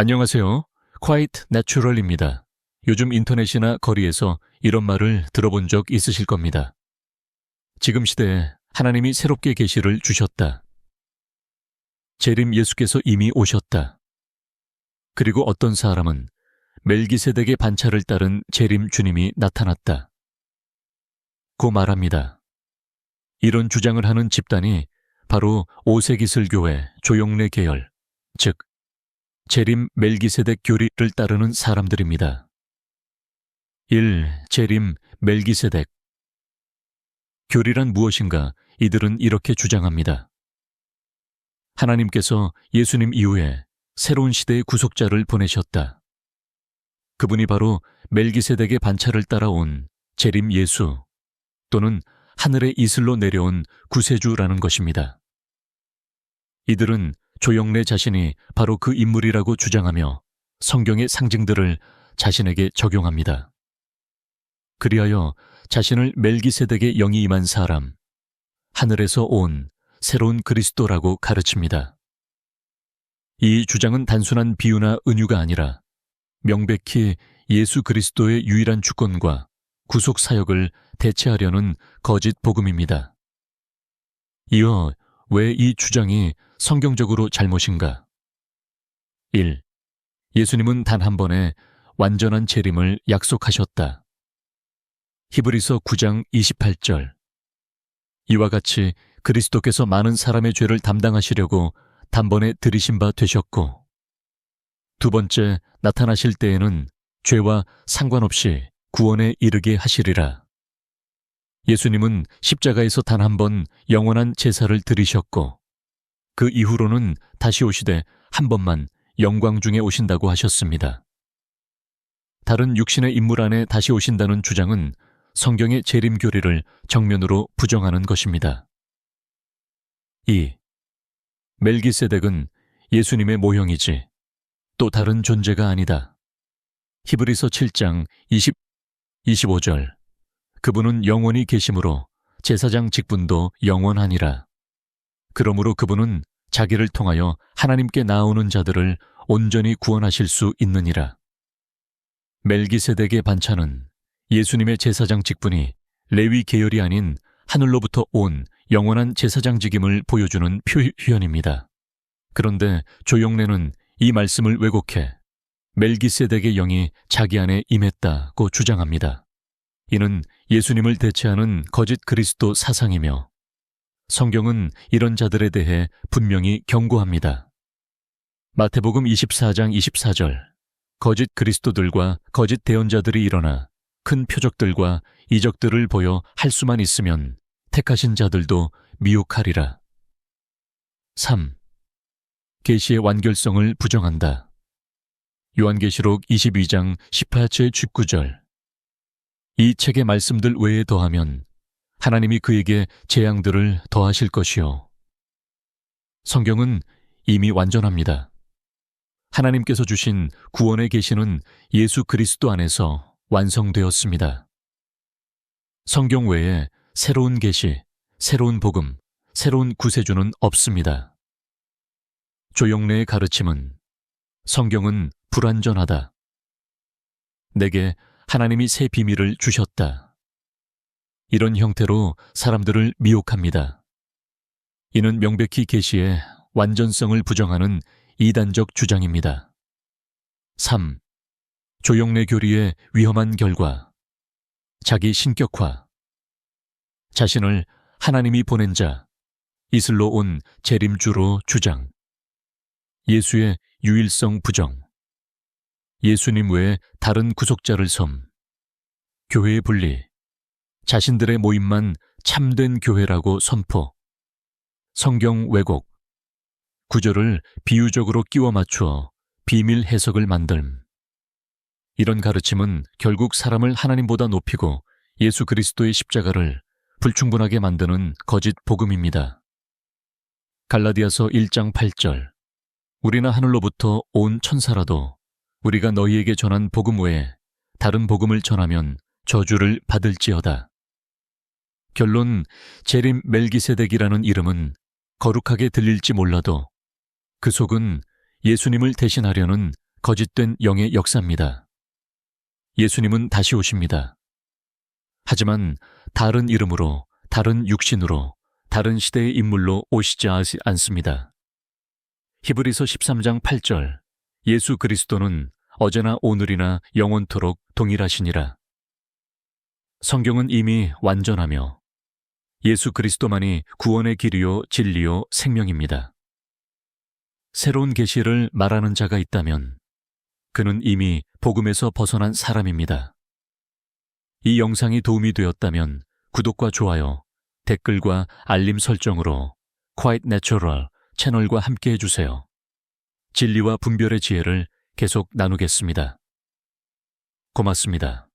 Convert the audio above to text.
안녕하세요. Quite Natural입니다. 요즘 인터넷이나 거리에서 이런 말을 들어본 적 있으실 겁니다. 지금 시대에 하나님이 새롭게 계시를 주셨다. 재림 예수께서 이미 오셨다. 그리고 어떤 사람은 멜기세덱의 반차를 따른 재림 주님이 나타났다. 고 말합니다. 이런 주장을 하는 집단이 바로 오세기슬 교회 조용래 계열, 즉 재림 멜기세덱 교리를 따르는 사람들입니다. 1. 재림 멜기세덱 교리란 무엇인가 이들은 이렇게 주장합니다. 하나님께서 예수님 이후에 새로운 시대의 구속자를 보내셨다. 그분이 바로 멜기세덱의 반차를 따라온 재림 예수 또는 하늘의 이슬로 내려온 구세주라는 것입니다. 이들은 조영래 자신이 바로 그 인물이라고 주장하며 성경의 상징들을 자신에게 적용합니다. 그리하여 자신을 멜기세덱의 영이 임한 사람, 하늘에서 온 새로운 그리스도라고 가르칩니다. 이 주장은 단순한 비유나 은유가 아니라 명백히 예수 그리스도의 유일한 주권과 구속 사역을 대체하려는 거짓 복음입니다. 이어 왜 이 주장이 성경적으로 잘못인가? 1. 예수님은 단 한 번에 완전한 재림을 약속하셨다. 히브리서 9장 28절. 이와 같이 그리스도께서 많은 사람의 죄를 담당하시려고 단번에 들이신 바 되셨고, 두 번째 나타나실 때에는 죄와 상관없이 구원에 이르게 하시리라. 예수님은 십자가에서 단 한 번 영원한 제사를 드리셨고, 그 이후로는 다시 오시되 한 번만 영광 중에 오신다고 하셨습니다. 다른 육신의 인물 안에 다시 오신다는 주장은 성경의 재림 교리를 정면으로 부정하는 것입니다. 2. 멜기세덱은 예수님의 모형이지 또 다른 존재가 아니다. 히브리서 7장 20, 25절 그분은 영원히 계심으로 제사장 직분도 영원하니라. 그러므로 그분은 자기를 통하여 하나님께 나오는 자들을 온전히 구원하실 수 있느니라. 멜기세덱의 반차는 예수님의 제사장 직분이 레위 계열이 아닌 하늘로부터 온 영원한 제사장직임을 보여주는 표현입니다. 그런데 조용래는 이 말씀을 왜곡해 멜기세덱의 영이 자기 안에 임했다고 주장합니다. 이는 예수님을 대체하는 거짓 그리스도 사상이며 성경은 이런 자들에 대해 분명히 경고합니다. 마태복음 24장 24절 거짓 그리스도들과 거짓 대언자들이 일어나 큰 표적들과 이적들을 보여 할 수만 있으면 택하신 자들도 미혹하리라. 3. 계시의 완결성을 부정한다. 요한계시록 22장 18절 19절 이 책의 말씀들 외에 더하면 하나님이 그에게 재앙들을 더하실 것이요. 성경은 이미 완전합니다. 하나님께서 주신 구원의 계시는 예수 그리스도 안에서 완성되었습니다. 성경 외에 새로운 계시, 새로운 복음, 새로운 구세주는 없습니다. 조영래의 가르침은 성경은 불완전하다. 내게 하나님이 새 비밀을 주셨다. 이런 형태로 사람들을 미혹합니다. 이는 명백히 계시의 완전성을 부정하는 이단적 주장입니다. 3. 조영래 교리의 위험한 결과. 자기 신격화. 자신을 하나님이 보낸 자, 이슬로 온 재림주로 주장. 예수의 유일성 부정. 예수님 외에 다른 구속자를 섬. 교회의 분리. 자신들의 모임만 참된 교회라고 선포. 성경 왜곡. 구절을 비유적으로 끼워 맞추어 비밀 해석을 만듦. 이런 가르침은 결국 사람을 하나님보다 높이고 예수 그리스도의 십자가를 불충분하게 만드는 거짓 복음입니다. 갈라디아서 1장 8절. 우리나 하늘로부터 온 천사라도 우리가 너희에게 전한 복음 외에 다른 복음을 전하면 저주를 받을지어다. 결론 제림 멜기세덱이라는 이름은 거룩하게 들릴지 몰라도 그 속은 예수님을 대신하려는 거짓된 영의 역사입니다. 예수님은 다시 오십니다. 하지만 다른 이름으로, 다른 육신으로, 다른 시대의 인물로 오시지 않- 않습니다. 히브리서 13장 8절 예수 그리스도는 어제나 오늘이나 영원토록 동일하시니라. 성경은 이미 완전하며 예수 그리스도만이 구원의 길이요 진리요 생명입니다. 새로운 계시를 말하는 자가 있다면 그는 이미 복음에서 벗어난 사람입니다. 이 영상이 도움이 되었다면 구독과 좋아요, 댓글과 알림 설정으로 Quite Natural 채널과 함께 해주세요. 진리와 분별의 지혜를 계속 나누겠습니다. 고맙습니다.